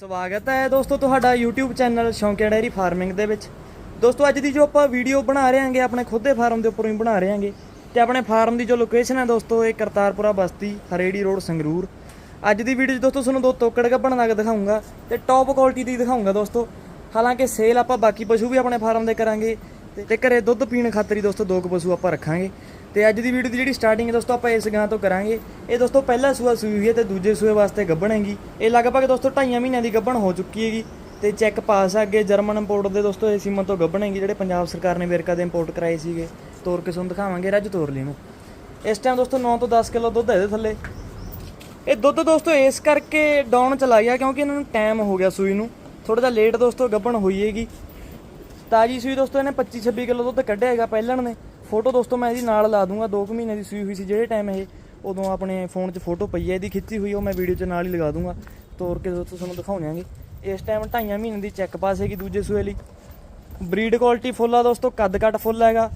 ਸਵਾਗਤ ਹੈ ਦੋਸਤੋ ਤੁਹਾਡਾ YouTube channel Shaunkia dairy farming ਦੇ ਵਿੱਚ। ਦੋਸਤੋ ਅੱਜ ਦੀ ਜੋ ਆਪਾਂ ਵੀਡੀਓ ਬਣਾ ਰਹੇ ਹਾਂਗੇ ਆਪਣੇ ਖੁਦ ਦੇ ਫਾਰਮ ਦੇ ਉੱਪਰੋਂ ਹੀ ਬਣਾ ਰਹੇ ਹਾਂਗੇ ਤੇ ਆਪਣੇ ਫਾਰਮ ਦੀ ਜੋ ਲੋਕੇਸ਼ਨ ਹੈ ਦੋਸਤੋ, ਇਹ ਕਰਤਾਰਪੁਰਾ ਬਸਤੀ, ਹਰੇੜੀ ਰੋਡ, ਸੰਗਰੂਰ। ਅੱਜ ਦੀ ਵੀਡੀਓ 'ਚ ਦੋਸਤੋ ਤੁਹਾਨੂੰ ਦੋ ਤੋਕੜ ਗੱਭਣ ਨਗ ਦਿਖਾਉਂਗਾ ਤੇ ਟੌਪ ਕੁਆਲਿਟੀ ਦੀ ਦਿਖਾਉਂਗਾ ਦੋਸਤੋ। ਹਾਲਾਂਕਿ ਸੇਲ ਆਪਾਂ ਬਾਕੀ ਪਸ਼ੂ ਵੀ ਆਪਣੇ ਫਾਰਮ ਦੇ ਕਰਾਂਗੇ ਤੇ- ਤੇ ਘਰੇ ਦੁੱਧ ਪੀਣ ਖਾਤਰ ਹੀ ਦੋਸਤੋ ਦੋ ਕੁ ਪਸ਼ੂ ਆਪਾਂ ਰੱਖਾਂਗੇ। ਤੇ ਅੱਜ ਦੀ ਵੀਡੀਓ ਦੀ ਜਿਹੜੀ ਸਟਾਰਟਿੰਗ ਹੈ ਦੋਸਤੋ, ਆਪਾਂ ਇਸ ਗਾਂ ਤੋਂ ਕਰਾਂਗੇ। ਇਹ ਦੋਸਤੋ, ਪਹਿਲਾ ਸੂਆ ਸੂਈ ਹੋਈ ਹੈ ਤੇ ਦੂਜੇ ਸੂਏ ਵਾਸਤੇ ਗੱਭਣ ਹੈਗੀ ਇਹ ਲਗਭਗ ਦੋਸਤੋ, ਢਾਈਆਂ ਮਹੀਨਿਆਂ ਦੀ ਗੱਭਣ ਹੋ ਚੁੱਕੀ ਹੈਗੀ। ਤੇ ਚੈੱਕ ਪਾਸ ਆ ਅੱਗੇ ਜਰਮਨ ਇੰਪੋਰਟ ਦੇ ਦੋਸਤੋ, ਇਹ ਸੀਮਾ ਤੋਂ ਗੱਭਣ ਹੈਗੀ ਜਿਹੜੇ ਪੰਜਾਬ ਸਰਕਾਰ ਨੇ ਵੇਰਕਾ ਦੇ ਇੰਪੋਰਟ ਕਰਾਏ ਸੀਗੇ। ਤੋਰ ਕੇ ਤੁਹਾਨੂੰ ਦਿਖਾਵਾਂਗੇ, ਰੱਜ ਤੋਰ ਲਈ ਨੂੰ ਇਸ ਟਾਈਮ ਦੋਸਤੋ 9 ਤੋਂ 10 ਕਿਲੋ ਦੁੱਧ ਹੈ ਇਹਦੇ ਥੱਲੇ। ਇਹ ਦੁੱਧ ਦੋਸਤੋ, ਇਸ ਕਰਕੇ ਡਾਊਨ ਚਲਾ ਗਿਆ, ਕਿਉਂਕਿ ਇਹਨਾਂ ਨੂੰ ਟਾਈਮ ਹੋ ਗਿਆ ਸੂਈ ਨੂੰ। ਥੋੜਾ ਜਿਹਾ ਲੇਟ ਦੋਸਤੋ, ਗੱਭਣ ਹੋਈ ਹੈਗੀ। ਤਾਜੀ ਸੂਈ ਦੋਸਤੋ, ਇਹਨੇ 25 26 ਕਿਲੋ ਦੁੱਧ ਕੱਢਿਆ ਹੈਗਾ ਪਹਿਲਣ ਨੇ। ਫੋਟੋ ਦੋਸਤੋ ਮੈਂ ਇਹਦੀ ਨਾਲ ਲਾ ਦੂੰਗਾ 2 ਮਹੀਨੇ ਦੀ ਸੂਈ ਹੋਈ ਸੀ ਜਿਹੜੇ ਟਾਈਮ ਇਹ, ਉਦੋਂ ਆਪਣੇ ਫੋਨ 'ਚ ਫੋਟੋ ਪਈ ਹੈ ਇਹਦੀ ਖਿੱਚੀ ਹੋਈ ਉਹ ਮੈਂ ਵੀਡੀਓ 'ਚ ਨਾਲ ਹੀ ਲਗਾ ਦੂੰਗਾ। ਤੋਰ ਕੇ ਦੋਸਤੋ ਤੁਹਾਨੂੰ ਦਿਖਾਉਣਾਂਗੇ ਇਸ ਟਾਈਮ ਢਾਈਆਂ ਮਹੀਨੇ ਦੀ ਚੈੱਕ ਪਾਸ ਹੈਗੀ ਦੂਜੇ ਸੂਏ ਲਈ। ਬਰੀਡ ਕੁਆਲਿਟੀ ਫੁੱਲ ਆ ਦੋਸਤੋ, ਕੱਦ ਕੱਟ ਫੁੱਲ ਹੈਗਾ।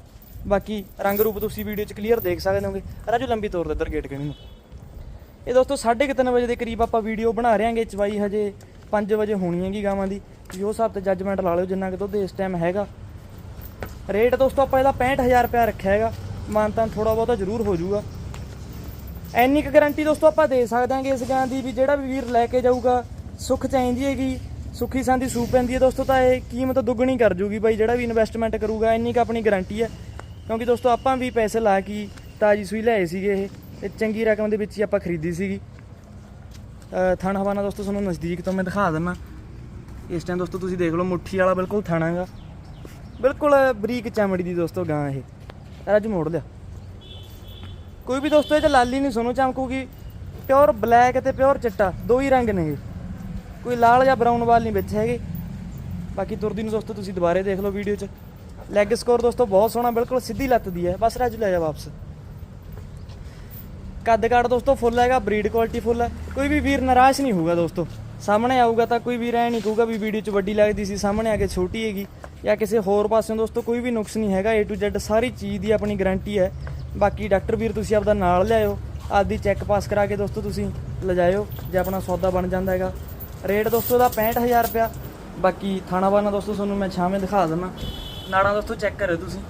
ਬਾਕੀ ਰੰਗ ਰੂਪ ਤੁਸੀਂ ਵੀਡੀਓ 'ਚ ਕਲੀਅਰ ਦੇਖ ਸਕਦੇ ਹੋਗੇ। ਰਾਜੂ, ਲੰਬੀ ਤੋਰ ਦੇ ਇੱਧਰ ਗੇਟ ਕਿਹੜੀ ਨੂੰ ਇਹ ਦੋਸਤੋ 3:30 ਵਜੇ ਦੇ ਕਰੀਬ ਆਪਾਂ ਵੀਡੀਓ ਬਣਾ ਰਹੇ ਹਾਂਗੇ ਚਵਾਈ ਹਜੇ 5 ਵਜੇ ਹੋਣੀ ਹੈਗੀ ਗਾਵਾਂ ਦੀ। ਵੀ ਉਸ ਹਿਸਾਬ ਤੇ ਜੱਜਮੈਂਟ ਲਾ ਲਿਓ ਜਿੰਨਾ ਕਿ ਦੁੱਧ ਇਸ ਟਾਈਮ ਹੈਗਾ। ਰੇਟ ਦੋਸਤੋ ਆਪਾਂ ਇਹਦਾ 65000 ਰੁਪਇਆ ਰੱਖਿਆ ਹੈਗਾ। ਮਾਨਤਾਨ ਥੋੜਾ ਬਹੁਤਾ ਜ਼ਰੂਰ ਹੋ ਜਾਊਗਾ। ਐਨੀ ਕੁ ਗਾਰੰਟੀ ਦੋਸਤੋ ਆਪਾਂ ਦੇ ਸਕਦੇ ਹਾਂਗੇ ਇਸ ਗਾਂ ਦੀ ਵੀ ਜਿਹੜਾ ਵੀ ਵੀਰ ਲੈ ਕੇ ਜਾਊਗਾ ਸੁੱਖ ਚਾਹੀਦੀ ਹੈਗੀ ਸੁੱਖੀ ਸੰਦੀ ਸੂਪ ਪੈਂਦੀ ਹੈ ਦੋਸਤੋ ਤਾਂ ਇਹ ਕੀਮਤ ਦੁੱਗਣੀ ਕਰ ਜੂਗੀ ਬਾਈ ਜਿਹੜਾ ਵੀ ਇਨਵੈਸਟਮੈਂਟ ਕਰੂਗਾ ਇੰਨੀ ਕੁ ਆਪਣੀ ਗਾਰੰਟੀ ਹੈ। ਕਿਉਂਕਿ ਦੋਸਤੋ ਆਪਾਂ ਵੀ ਪੈਸੇ ਲਾ ਕੇ ਤਾਜੀ ਸੂਈ ਲਏ ਸੀਗੇ ਇਹ ਤੇ ਚੰਗੀ ਰਕਮ ਦੇ ਵਿੱਚ ਹੀ ਆਪਾਂ ਖਰੀਦੀ ਸੀਗੀ। ਅ, ਥਣ ਹਵਾਨਾ ਦੋਸਤੋ ਤੁਹਾਨੂੰ ਨਜ਼ਦੀਕ ਤੋਂ ਮੈਂ ਦਿਖਾ ਦਿੰਨਾ। ਇਸ ਟਾਈਮ ਦੋਸਤੋ ਤੁਸੀਂ ਦੇਖ ਲਓ ਮੁੱਠੀ ਵਾਲਾ ਬਿਲਕੁਲ ਥਾਣਾ ਹੈਗਾ ਬਿਲਕੁਲ ਬਰੀਕ ਚਮੜੀ ਦੀ ਦੋਸਤੋ ਗਾਂ ਇਹ। ਅੱਜ ਮੋੜ ਲਿਆ। ਕੋਈ ਵੀ ਦੋਸਤੋ ਇਹ ਚ ਲਾਲੀ ਨਹੀਂ, ਸੋਨੂੰ ਚਮਕੂਗੀ। ਪਿਓਰ ਬਲੈਕ ਤੇ ਪਿਓਰ ਚਿੱਟਾ, ਦੋ ਹੀ ਰੰਗ ਨੇਗੇ ਕੋਈ ਲਾਲ ਜਾਂ ਬਰਾਊਨ ਵਾਲ ਨਹੀਂ ਵਿੱਚ ਹੈਗੇ। ਬਾਕੀ ਤੁਰਦੀ ਨੂੰ ਦੋਸਤੋ ਤੁਸੀਂ ਦੁਬਾਰੇ ਦੇਖ ਲਓ ਵੀਡੀਓ 'ਚ। ਲੈਗ ਸਕੋਰ ਦੋਸਤੋ ਬਹੁਤ ਸੋਹਣਾ, ਬਿਲਕੁਲ ਸਿੱਧੀ ਲੱਤ ਦੀ ਹੈ। ਬਸ ਰਾਜੂ ਲੈ ਜਾ ਵਾਪਸ। ਕੱਦ ਕਾਟ ਦੋਸਤੋ ਫੁੱਲ ਹੈਗਾ ਬਰੀਡ ਕੁਆਲਿਟੀ ਫੁੱਲ ਹੈ। ਕੋਈ ਵੀ ਵੀਰ ਨਿਰਾਸ਼ ਨਹੀਂ ਹੋਊਗਾ ਦੋਸਤੋ। ਸਾਹਮਣੇ ਆਊਗਾ ਤਾਂ ਕੋਈ ਵੀ ਰਹਿ ਨਹੀਂ ਕਹੂਗਾ ਵੀ ਵੀਡੀਓ 'ਚ ਵੱਡੀ ਲੱਗਦੀ ਸੀ, ਸਾਹਮਣੇ ਆ ਕੇ ਛੋਟੀ ਹੈਗੀ। ਜਾਂ ਕਿਸੇ ਹੋਰ ਪਾਸਿਓਂ ਦੋਸਤੋ, ਕੋਈ ਵੀ ਨੁਕਸ ਨਹੀਂ ਹੈਗਾ, A to Z ਸਾਰੀ ਚੀਜ਼ ਦੀ ਆਪਣੀ ਗਾਰੰਟੀ ਹੈ। ਬਾਕੀ ਡਾਕਟਰ ਵੀਰ, ਤੁਸੀਂ ਆਪਦਾ ਨਾਲ ਲਿਆਇਓ, ਆਪਦੀ ਚੈੱਕ ਪਾਸ ਕਰਾ ਕੇ ਦੋਸਤੋ ਤੁਸੀਂ ਲਿਜਾਇਓ, ਜੇ ਆਪਣਾ ਸੌਦਾ ਬਣ ਜਾਂਦਾ ਹੈਗਾ। ਰੇਟ ਦੋਸਤੋ ਦਾ 65000 ਰੁਪਿਆ ਬਾਕੀ ਥਾਣਾ ਬਾਨਾ ਦੋਸਤੋ, ਤੁਹਾਨੂੰ ਮੈਂ ਛਾਵੇਂ ਦਿਖਾ ਦਿੰਦਾ ਨਾੜਾਂ ਦੋਸਤੋ ਚੈੱਕ ਕਰਿਓ ਤੁਸੀਂ।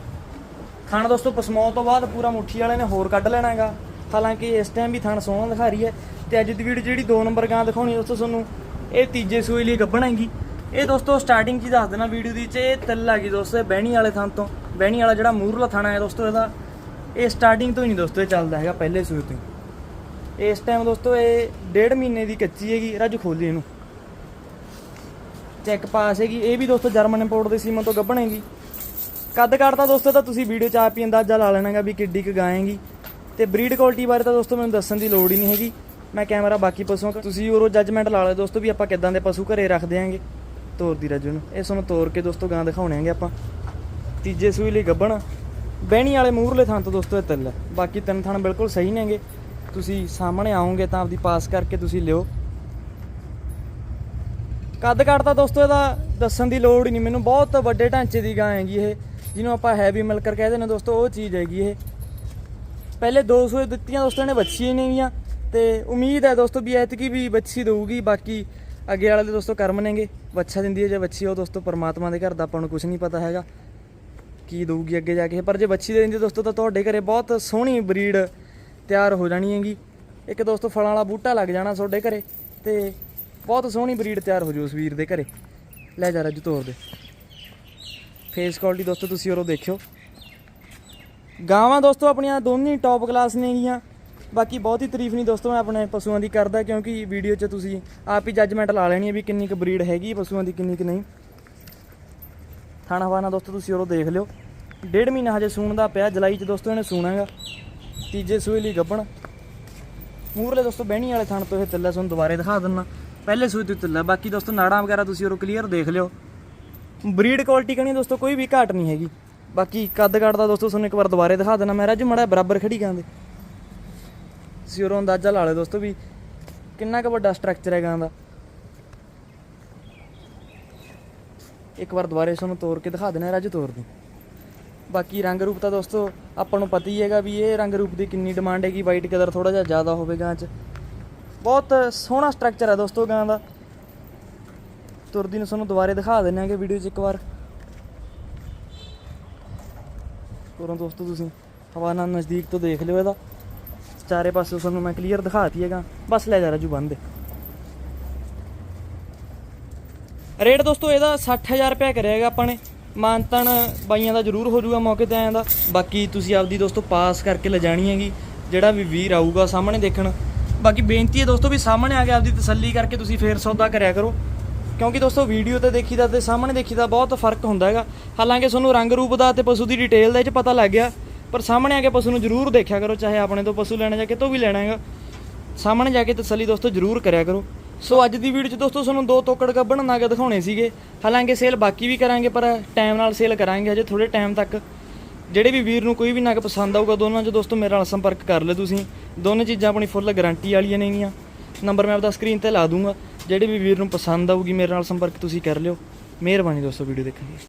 ਥਾਣਾ ਦੋਸਤੋ ਪਸਮੌਲ ਤੋਂ ਬਾਅਦ ਪੂਰਾ ਮੁੱਠੀ ਵਾਲੇ ਨੇ ਹੋਰ ਕੱਢ ਲੈਣਾ ਹੈਗਾ। ਹਾਲਾਂਕਿ ਇਸ ਟਾਈਮ ਵੀ ਥਣ ਸੋਹਣਾ ਦਿਖਾ ਰਹੀ ਹੈ। ਤੇ ਅੱਜ ਦੀ ਵੀਡੀਓ ਜਿਹੜੀ 2 ਨੰਬਰ ਗਾਂ ਦਿਖਾਉਣੀ ਦੋਸਤੋ ਤੁਹਾਨੂੰ ਇਹ ਤੀਜੇ ਸੂਈ ਲਈ ਗੱਭਣ ਹੈਗੀ ਇਹ ਦੋਸਤੋ ਸਟਾਰਟਿੰਗ 'ਚ ਹੀ ਦੱਸ ਦੇਣਾ ਵੀਡੀਓ ਦੀ, ਚ ਇਹ ਤਿੱਲ ਆ ਗਈ ਦੋਸਤੋ, ਇਹ ਬਹਿਣੀ ਵਾਲੇ ਥਾਂ ਤੋਂ। ਬਹਿਣੀ ਵਾਲਾ ਜਿਹੜਾ ਮੂਰਲਾ ਥਾਣਾ ਹੈ ਦੋਸਤੋ, ਇਹਦਾ। ਇਹ ਸਟਾਰਟਿੰਗ ਤੋਂ ਹੀ ਨਹੀਂ ਦੋਸਤੋ, ਇਹ ਚੱਲਦਾ ਹੈਗਾ ਪਹਿਲੇ ਸੂਈ ਤੋਂ ਹੀ। ਇਸ ਟਾਈਮ ਦੋਸਤੋ, ਇਹ ਡੇਢ ਮਹੀਨੇ ਦੀ ਕੱਚੀ ਹੈਗੀ, ਰੱਜ ਖੋਲੀ ਇਹਨੂੰ। ਚੈੱਕ ਪਾਸ ਹੈਗੀ, ਇਹ ਵੀ ਦੋਸਤੋ ਜਰਮਨ ਇੰਪੋਰਟ ਦੇ ਸੀਮਨ ਤੋਂ ਗੱਭਣ ਹੈਗੀ ਕੱਦ ਕਾਠ ਤਾਂ ਦੋਸਤੋ ਤਾਂ ਤੁਸੀਂ ਵੀਡੀਓ ਚ ਆਪ ਹੀ ਅੰਦਾਜ਼ਾ ਲਾ ਲੈਣਾਗਾ ਵੀ ਕਿੱਡੀ ਕੁ ਗਾਏਗੀ। ਹੈਗੀ ਤੇ ਬਰੀਡ ਕੁਆਲਿਟੀ ਬਾਰੇ ਤਾਂ ਦੋਸਤੋ ਮੈਨੂੰ ਦੱਸਣ ਦੀ ਲੋੜ ਹੀ ਨਹੀਂ ਹੈਗੀ। ਮੈਂ ਕੈਮਰਾ ਬਾਕੀ ਪਸ਼ੂਆਂ ਤੋਂ ਤੁਸੀਂ ਉਰੋ ਜੱਜਮੈਂਟ ਲਾ ਲਓ ਦੋਸਤੋ ਵੀ ਆਪਾਂ ਕਿੱਦਾਂ ਦੇ ਪਸ਼ੂ ਘਰੇ ਰੱਖਦੇ ਆਂਗੇ ਤੋਰ ਦੀ ਰਾਜੂ ਨੂੰ। ਇਹ ਤੁਹਾਨੂੰ ਤੋਰ ਕੇ ਦੋਸਤੋ ਗਾਂ ਦਿਖਾਉਣੇ ਆਂਗੇ ਆਪਾਂ। ਤੀਜੇ ਸੂਈ ਲਈ ਗੱਭਣ। ਬਹਿਣੀ ਵਾਲੇ ਮੂਹਰਲੇ ਥਾਂ ਤੋਂ ਦੋਸਤੋ ਇਹ ਤਿੰਨ ਹੈ। ਬਾਕੀ ਤਿੰਨ ਥਾਂ ਬਿਲਕੁਲ ਸਹੀ ਨੇਗੇ। ਤੁਸੀਂ ਸਾਹਮਣੇ ਆਓਗੇ ਤਾਂ ਆਪਦੀ ਪਾਸ ਕਰਕੇ ਤੁਸੀਂ ਲਿਓ। ਕੱਦ ਕੱਟ ਤਾਂ ਦੋਸਤੋ ਇਹਦਾ ਦੱਸਣ ਦੀ ਲੋੜ ਹੀ ਨਹੀਂ। ਮੈਨੂੰ ਬਹੁਤ ਵੱਡੇ ਢਾਂਚੇ ਦੀ ਗਾਂ ਹੈਗੀ ਇਹ। ਜਿਹਨੂੰ ਆਪਾਂ ਹੈਵੀ ਮਿਲਕਰ ਕਹਿੰਦੇ ਨੇ ਦੋਸਤੋ, ਉਹ ਚੀਜ਼ ਹੈਗੀ ਇਹ। ਪਹਿਲੇ 200 ਦਿੱਤੀਆਂ ਦੋਸਤੋ ਨੇ ਬੱਚੀ ਨੇਗੀਆਂ। ਤੇ ਉਮੀਦ ਹੈ ਦੋਸਤੋ ਵੀ ਐਤਕੀ ਵੀ ਬੱਚੀ ਦਊਗੀ, ਬਾਕੀ ਅੱਗੇ ਵਾਲੇ ਦੇ ਦੋਸਤੋ ਕਰਮ ਨੇਗੇ। ਬੱਚਾ ਦਿੰਦੀ ਹੈ ਜੇ ਬੱਚੀ, ਉਹ ਦੋਸਤੋ ਪਰਮਾਤਮਾ ਦੇ ਘਰ ਦਾ ਆਪਾਂ ਨੂੰ ਕੁਝ ਨਹੀਂ ਪਤਾ ਹੈਗਾ ਕੀ ਦਊਗੀ ਅੱਗੇ ਜਾ ਕੇ। ਪਰ ਜੇ ਬੱਚੀ ਦੇ ਦਿੰਦੀ ਦੋਸਤੋ ਤਾਂ ਤੁਹਾਡੇ ਘਰੇ ਬਹੁਤ ਸੋਹਣੀ ਬਰੀਡ ਤਿਆਰ ਹੋ ਜਾਣੀ ਹੈਗੀ। ਇੱਕ ਦੋਸਤੋ ਫਲਾਂ ਵਾਲਾ ਬੂਟਾ ਲੱਗ ਜਾਣਾ ਤੁਹਾਡੇ ਘਰੇ ਤੇ ਬਹੁਤ ਸੋਹਣੀ ਬਰੀਡ ਤਿਆਰ ਹੋ ਜੂ ਉਸ ਵੀਰ ਦੇ ਘਰੇ। ਲੈ ਜਾ ਰਾਜੂ ਤੋਰ ਦੇ। ਫੇਸ ਕੁਆਲਿਟੀ ਦੋਸਤੋ ਤੁਸੀਂ ਉਰੋਂ ਦੇਖਿਓ। ਗਾਵਾਂ ਦੋਸਤੋ ਆਪਣੀਆਂ ਦੋਨੇ ਟੌਪ ਕਲਾਸ ਨੇਗੀਆਂ। ਬਾਕੀ ਬਹੁਤ ਹੀ ਤਾਰੀਫ ਨਹੀਂ ਦੋਸਤੋ, ਮੈਂ ਆਪਣੇ ਪਸ਼ੂਆਂ ਦੀ ਕਰਦਾ ਕਿਉਂਕਿ ਵੀਡੀਓ 'ਚ ਤੁਸੀਂ ਆਪ ਹੀ ਜੱਜਮੈਂਟ ਲਾ ਲੈਣੀ ਹੈ ਵੀ ਕਿੰਨੀ ਕੁ ਬਰੀਡ ਹੈਗੀ ਪਸ਼ੂਆਂ ਦੀ, ਕਿੰਨੀ ਕੁ ਨਹੀਂ। ਥਾਣਾ ਵਾਣਾ ਦੋਸਤੋ, ਤੁਸੀਂ ਉਹ ਦੇਖ ਲਿਓ। ਡੇਢ ਮਹੀਨਾ ਹਜੇ ਸੂਣ ਦਾ ਪਿਆ, ਜੁਲਾਈ 'ਚ ਦੋਸਤੋ ਇਹਨੇ ਸੂਣਾਗਾ। ਤੀਜੇ ਸੂਏ ਲਈ ਗੱਭਣ ਮੂਰਲੇ ਦੋਸਤੋ, ਬਹਿਣੀ ਵਾਲੇ ਥਣ ਤੋਂ ਇਹ ਤਿੱਲਾ ਤੁਹਾਨੂੰ ਦੁਬਾਰੇ ਦਿਖਾ ਦਿੰਨਾ। ਪਹਿਲੇ ਸੂਏ ਤੋਂ ਤਿੱਲਾ, ਬਾਕੀ ਦੋਸਤੋ, ਨਾੜਾਂ ਵਗੈਰਾ ਤੁਸੀਂ ਉਹ ਕਲੀਅਰ ਦੇਖ ਲਿਓ। ਬਰੀਡ ਕੁਆਲਿਟੀ ਕਹਣੀ ਦੋਸਤੋ, ਕੋਈ ਵੀ ਘਾਟ ਨਹੀਂ ਹੈਗੀ। ਬਾਕੀ ਕੱਦ ਕਾਠ ਦਾ ਦੋਸਤੋ, ਤੁਹਾਨੂੰ ਇੱਕ ਵਾਰ ਦੁਬਾਰੇ ਦਿਖਾ ਦੇਣਾ ਮੈਂ ਰਾਜੂ ਮੜਾ ਬਰਾਬਰ ਖੜੀ ਗਾਂ ਤੁਸੀਂ ਉਰੋਂ ਅੰਦਾਜ਼ਾ ਲਾ ਲਿਓ ਦੋਸਤੋ ਵੀ ਕਿੰਨਾ ਕੁ ਵੱਡਾ ਸਟਰਕਚਰ ਹੈ ਗਾਂ ਦਾ। ਇੱਕ ਵਾਰ ਦੁਬਾਰੇ ਤੁਹਾਨੂੰ ਤੋੜ ਕੇ ਦਿਖਾ ਦੇਣਾ ਰਾਜੂ ਤੋੜ ਦੀ। ਬਾਕੀ ਰੰਗ ਰੂਪ ਤਾਂ ਦੋਸਤੋ ਆਪਾਂ ਨੂੰ ਪਤਾ ਹੀ ਹੈਗਾ ਵੀ ਇਹ ਰੰਗ ਰੂਪ ਦੀ ਕਿੰਨੀ ਡਿਮਾਂਡ ਹੈਗੀ ਵਾਈਟ ਕਲਰ ਥੋੜਾ ਜਿਹਾ ਜ਼ਿਆਦਾ ਹੋਵੇ ਗਾਂ 'ਚ। ਬਹੁਤ ਸੋਹਣਾ ਸਟਰਕਚਰ ਹੈ ਦੋਸਤੋ ਗਾਂ ਦਾ। ਤੁਰਦੀ ਨੂੰ ਤੁਹਾਨੂੰ ਦੁਬਾਰੇ ਦਿਖਾ ਦਿੰਦੇ ਆਂਗੇ ਵੀਡੀਓ 'ਚ ਇੱਕ ਵਾਰ। ਤੁਰੋਂ ਦੋਸਤੋ ਤੁਸੀਂ, ਹਵਾ ਨਾਲ ਨਜ਼ਦੀਕ ਤੋਂ ਦੇਖ ਲਿਓ ਇਹਦਾ। ਚਾਰੇ ਪਾਸੇ ਤੁਹਾਨੂੰ ਮੈਂ ਕਲੀਅਰ ਦਿਖਾਤੀ ਹੈਗਾ। ਬਸ ਲੈ ਜਾ ਰਾਜੂ, ਬੰਦ ਰੇਟ ਦੋਸਤੋ, ਇਹਦਾ 60000 ਰੁਪਏ ਕਰਿਆ ਹੈਗਾ ਆਪਾਂ ਨੇ। ਮਾਨਤਨ ਬਾਈਆਂ ਦਾ ਜ਼ਰੂਰ ਹੋ ਜਾਊਗਾ ਮੌਕੇ ਤੇ ਆਇਆਂ ਦਾ। ਬਾਕੀ ਤੁਸੀਂ ਆਪਦੀ ਦੋਸਤੋ ਪਾਸ ਕਰਕੇ ਲਿਜਾਣੀ ਹੈਗੀ, ਜਿਹੜਾ ਵੀ ਵੀਰ ਆਊਗਾ ਸਾਹਮਣੇ ਦੇਖਣ। ਬਾਕੀ ਬੇਨਤੀ ਹੈ ਦੋਸਤੋ ਵੀ ਸਾਹਮਣੇ ਆ ਕੇ ਆਪਦੀ ਤਸੱਲੀ ਕਰਕੇ ਤੁਸੀਂ ਫੇਰ ਸੌਦਾ ਕਰਿਆ ਕਰੋ। ਕਿਉਂਕਿ ਦੋਸਤੋ ਵੀਡੀਓ ਤੇ ਦੇਖੀਦਾ ਤੇ ਸਾਹਮਣੇ ਦੇਖੀਦਾ ਬਹੁਤ ਫ਼ਰਕ ਹੁੰਦਾ ਹੈਗਾ। ਹਾਲਾਂਕਿ ਤੁਹਾਨੂੰ ਰੰਗ ਰੂਪ ਦਾ ਤੇ ਪਸ਼ੂ ਦੀ ਡਿਟੇਲ ਦਾ ਇਹ ਚ ਪਤਾ ਲੱਗ ਗਿਆ। ਪਰ ਸਾਹਮਣੇ ਆ ਕੇ ਪਸ਼ੂ ਨੂੰ ਜ਼ਰੂਰ ਦੇਖਿਆ ਕਰੋ, ਚਾਹੇ ਆਪਣੇ ਤੋਂ ਪਸ਼ੂ ਲੈਣਾ ਜਾਂ ਕਿਤੋਂ ਵੀ ਲੈਣਾ ਹੈਗਾ। ਸਾਹਮਣੇ ਜਾ ਕੇ ਤਸੱਲੀ ਦੋਸਤੋ ਜ਼ਰੂਰ ਕਰਿਆ ਕਰੋ। ਸੋ ਅੱਜ ਦੀ ਵੀਡੀਓ 'ਚ ਦੋਸਤੋ ਤੁਹਾਨੂੰ ਦੋ ਤੋਕੜ ਗੱਬਣ ਨਾਗ ਦਿਖਾਉਣੇ ਸੀਗੇ। ਹਾਲਾਂਕਿ ਸੇਲ ਬਾਕੀ ਵੀ ਕਰਾਂਗੇ, ਪਰ ਟਾਈਮ ਨਾਲ ਸੇਲ ਕਰਾਂਗੇ ਹਜੇ ਥੋੜੇ ਟਾਈਮ ਤੱਕ। ਜਿਹੜੇ ਵੀ ਵੀਰ ਨੂੰ ਕੋਈ ਵੀ ਨਾਗ ਪਸੰਦ ਆਊਗਾ, ਦੋਨਾਂ 'ਚ ਦੋਸਤੋ ਮੇਰੇ ਨਾਲ ਸੰਪਰਕ ਕਰ ਲਿਓ ਤੁਸੀਂ। ਦੋਨੇ ਚੀਜ਼ਾਂ ਆਪਣੀ ਫੁੱਲ ਗਾਰੰਟੀ ਵਾਲੀਆਂ ਨੇਗੀਆਂ। ਨੰਬਰ ਮੈਂ ਆਪਦਾ ਸਕਰੀਨ ਤੇ ਲਾ ਦੂੰਗਾ। ਜਿਹੜੇ ਵੀ ਵੀਰ ਨੂੰ ਪਸੰਦ ਆਊਗੀ, ਮੇਰੇ ਨਾਲ ਸੰਪਰਕ ਤੁਸੀਂ ਕਰ ਲਿਓ। ਮਿਹਰਬਾਨੀ ਦੋਸਤੋ ਵੀਡੀਓ ਦੇਖਣ ਲਈ।